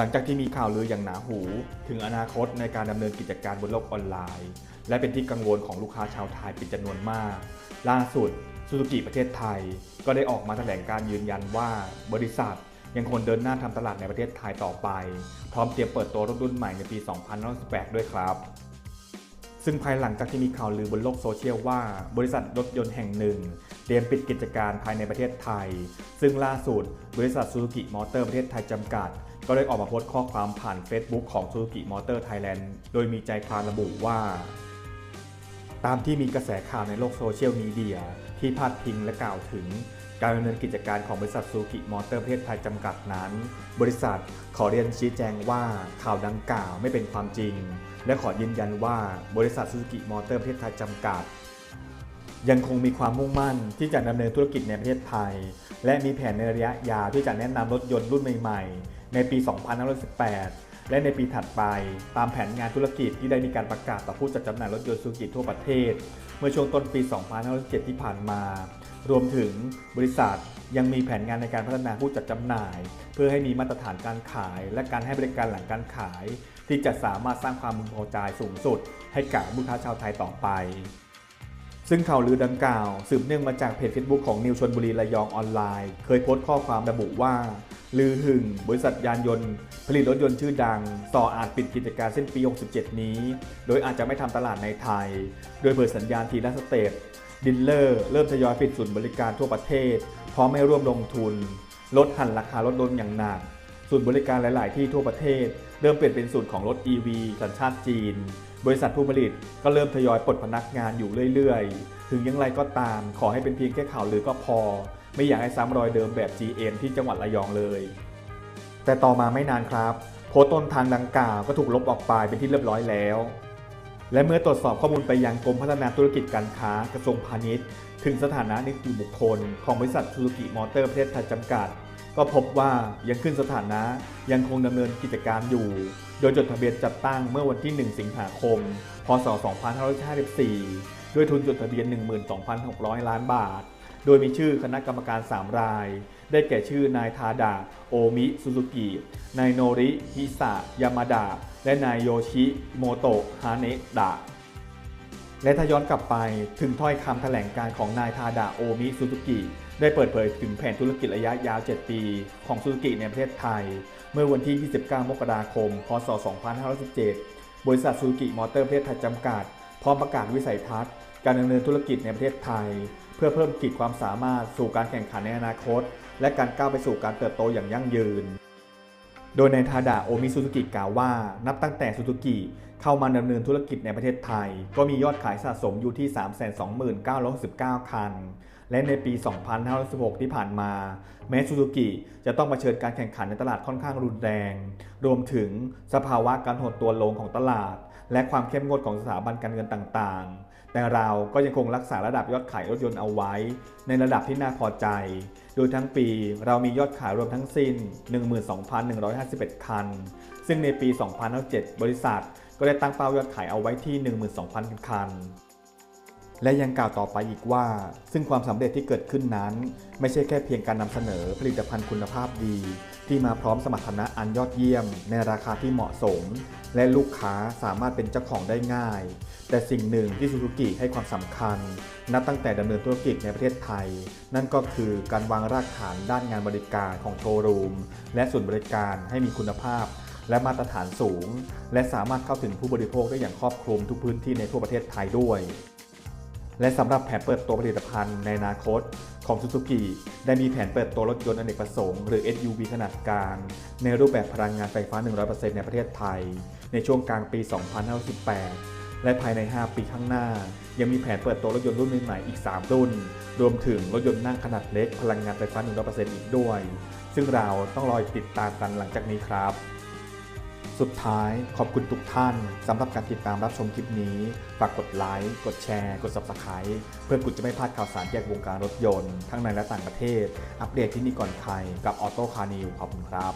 หลังจากที่มีข่าวลืออย่างหนาหู ถึงอนาคตในการดำเนินกิจการบนโลกออนไลน์ และเป็นที่กังวลของลูกค้าชาวไทยเป็นจำนวนมาก ล่าสุดซูซูกิประเทศไทย ก็ได้ออกมาแถลงการยืนยันว่าบริษัทยังคงเดินหน้าทำตลาดในประเทศไทยต่อไป พร้อมเตรียมเปิดตัวรถรุ่นใหม่ในปี 2018 ด้วยครับ ซึ่งภายหลังจากที่มีข่าวลือบนโลกโซเชียลว่า บริษัทรถยนต์แห่งหนึ่ง เตรียมปิดกิจการภายในประเทศไทย ซึ่งล่าสุด บริษัทซูซูกิมอเตอร์ประเทศไทยจำกัด ก็ได้ออกมาโพสต์ข้อความผ่าน Facebook ของ Suzuki Motor Thailand โดยมีใจความระบุว่า ตามที่มีกระแสข่าวในโลกโซเชียลมีเดียที่พาดพิงและกล่าวถึงการดำเนินกิจการของบริษัทซูกิมอเตอร์ประเทศไทยจำกัดนั้น บริษัทขอเรียนชี้แจงว่าข่าวดังกล่าวไม่เป็นความจริง และขอยืนยันว่าบริษัทซูกิมอเตอร์ประเทศไทยจำกัด ยังคงมีความมุ่งมั่นที่จะดำเนินธุรกิจในประเทศไทย และมีแผนในระยะยาวที่จะแนะนำรถยนต์รุ่นใหม่ๆ ในปี 2518 และในปีถัดไป ตามแผนงานธุรกิจที่ได้มีการประกาศต่อผู้จัดจำหน่ายรถยนต์ซูซูกิทั่วประเทศ เมื่อช่วงต้นปี 2517 ที่ผ่านมา รวมถึงบริษัทยังมีแผนงานในการพัฒนาผู้จัดจำหน่าย เพื่อให้มีมาตรฐานการขาย และการให้บริการหลังการขาย ที่จะสามารถสร้างความพึงพอใจสูงสุด ให้กับลูกค้าชาวไทยต่อไป ซึ่งข่าวลือดังกล่าว สืบเนื่องมาจากเพจ Facebook ของนิวชนบุรีระยองออนไลน์ เคยโพสต์ข้อความระบุว่า ลือหึงบริษัทยานยนต์ ผลิตรถยนต์ชื่อดังส่ออาจปิดกิจการเส้นปี 67 นี้ โดยอาจจะไม่ทำตลาดในไทย โดยเผยสัญญาณทีละสเตปดิลเลอร์เริ่มทยอยปิดศูนย์บริการทั่วประเทศ พร้อมไม่ร่วมลงทุน ลดหันราคารถยนต์อย่างหนักศูนย์บริการหลาย ๆ ที่ทั่วประเทศ เริ่มเปลี่ยนเป็นศูนย์ของรถ EV สัญชาติจีน บริษัทผู้ผลิตก็เริ่มทยอยปลดพนักงานอยู่เรื่อย ๆ ถึงอยังไรก็ตาม ขอให้เป็นเพียงแค่ข่าวลือก็พอ ไม่อยากให้ซ้ำรอยเดิมแบบ GM ที่จังหวัดระยองเลย แต่ต่อมาไม่นานครับ โพสต์ต้นทางดังกล่าวก็ถูกลบออกไปเป็นที่เรียบร้อยแล้ว และเมื่อตรวจสอบข้อมูลไปยังกรมพัฒนาธุรกิจการค้ากระทรวงพาณิชย์ ถึงสถานะนิติบุคคล ของบริษัทซูซูกิมอเตอร์ประเทศไทยจำกัด ก็พบว่ายังขึ้นสถานะยังคงดำเนินกิจการอยู่ โดยจดทะเบียนจัดตั้งเมื่อวันที่ 1 สิงหาคม พศ 2554 ด้วยทุนจดทะเบียน 12,600 ล้านบาท โดยมีชื่อคณะกรรมการ 3 ราย ได้แก่ชื่อนายทาดะโอมิซูซูกินายโนริฮิสะยามาดะและนายโยชิโมโตะฮาเนะดะและถ้าย้อนกลับไปถึงถ้อยคำแถลงการของนายทาดะโอมิซูซูกิได้เปิดเผยถึงแผนธุรกิจระยะยาว 7 ปี ของซูซูกิในประเทศไทย เมื่อวันที่ 29 มกราคม พศ 2517 บริษัทซูซูกิมอเตอร์ประเทศไทยจำกัด พร้อมประกาศวิสัยทัศน์ การดำเนินธุรกิจในประเทศไทย เพื่อเพิ่มขีดความสามารถสู่การแข่งขันในอนาคต และการก้าวไปสู่การเติบโตอย่างยั่งยืน โดยในทาดาโอมิซูซูกิกล่าวว่า นับตั้งแต่ซูซูกิ เข้ามาดำเนินธุรกิจในประเทศไทย ก็มียอดขายสะสมอยู่ที่ 329,969 คัน และในปี 2516 ที่ผ่านมา แม้ซูซูกิจะต้องเผชิญการแข่งขันในตลาดค่อนข้างรุนแรง รวมถึงสภาวะการหดตัวลงของตลาด และความเข้มงวดของสถาบันการเงินต่างๆ แต่เราก็ยังคงรักษาระดับยอดขายรถยนต์เอาไว้ ในระดับที่น่าพอใจ โดยทั้งปีเรามียอดขายรวมทั้งสิ้น 12,151 คัน ซึ่งในปี 2007 บริษัท ก็ได้ตั้งเป้ายอดขายเอาไว้ที่ 12,000 คัน และยังกล่าวต่อไปอีกว่า ซึ่งความสำเร็จที่เกิดขึ้นนั้น ไม่ใช่แค่เพียงการนำเสนอผลิตภัณฑ์คุณภาพดี ที่มาพร้อมสมรรถนะอันยอดเยี่ยม ในราคาที่เหมาะสม และลูกค้าสามารถเป็นเจ้าของได้ง่าย แต่สิ่งหนึ่งที่ซูซูกิให้ความสำคัญ นับตั้งแต่ดำเนินธุรกิจในประเทศไทย นั่นก็คือการวางรากฐานด้านงานบริการของโชว์รูม และศูนย์บริการให้มีคุณภาพ และมาตรฐานสูง และสามารถเข้าถึงผู้บริโภคได้อย่างครอบคลุมทุกพื้นที่ในทั่วประเทศไทยด้วย และสำหรับแผนเปิดตัวผลิตภัณฑ์ในอนาคตของ Suzuki ได้มีแผนเปิดตัวรถยนต์อเนกประสงค์หรือ SUV ขนาดกลาง ในรูปแบบพลังงานไฟฟ้า 100%ในประเทศไทย ในช่วงกลางปี2518 และภายใน 5 ปีข้างหน้า ยังมีแผนเปิดตัวรถยนต์รุ่นใหม่อีก 3 รุ่น รวมถึงรถยนต์นั่งขนาดเล็กพลังงานไฟฟ้า 100%อีกด้วย ซึ่งเราต้องรอติดตามกันหลังจากนี้ครับ สุดท้ายขอบคุณทุกท่านสำหรับการติดตามรับชมคลิปนี้ ฝากกดไลค์ กดแชร์ กด Subscribe เพื่อคุณจะไม่พลาดข่าวสารเกี่ยวกับวงการรถยนต์ ทั้งในและต่างประเทศ อัปเดตที่นี่ก่อนใครกับออโต้คาร์นิวขอบคุณครับ